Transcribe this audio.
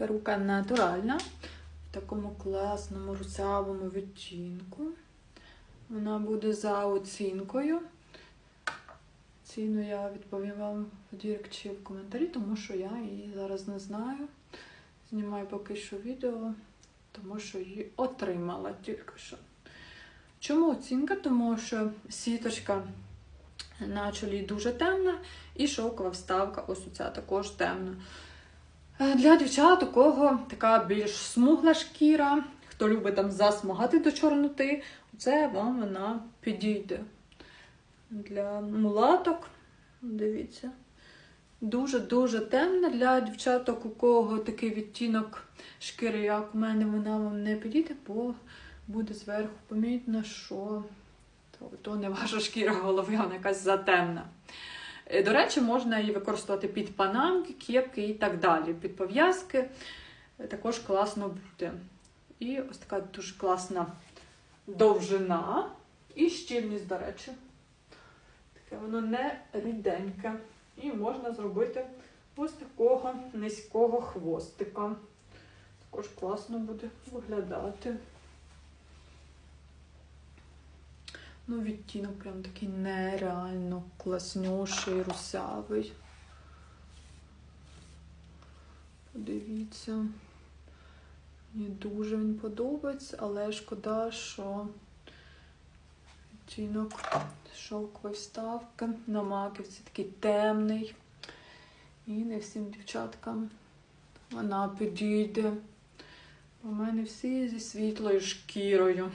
Перука натуральна, в такому класному русявому відтінку. Вона буде за оцінкою. Ціну я відповім вам в дірек чи в коментарі, тому що я її зараз не знаю. Знімаю поки що відео, тому що її отримала тільки що. Чому оцінка? Тому що сіточка на чолі дуже темна, і шовкова вставка, ось оця також темна. Е, Для дівчат, у кого така більш смугла шкіра, хто любить там засмагати до чорноти, це вам вона підійде. Для мулаток, дивіться, дуже-дуже темна. Для дівчаток, у кого такий відтінок шкіри, як у мене, вона вам не підійде, бо буде зверху помітно, що то, то не ваша шкіра голови, вона якась затемна. Е, До речі, можна її використовувати під панамки, кепки і так далі. Під пов'язки Е, також класно буде. І ось така дуже класна довжина і щільність, до речі. Таке воно не ріденьке. І можна зробити ось такого низького хвостика. Також класно буде виглядати. Ну, відтінок прям такий нереально класнющий, русявий. Подивіться. Мені дуже він подобається, але шкода, що відтінок шовкової вставки на маківці такий темний. І не всім дівчаткам вона підійде. У мене всі зі світлою шкірою.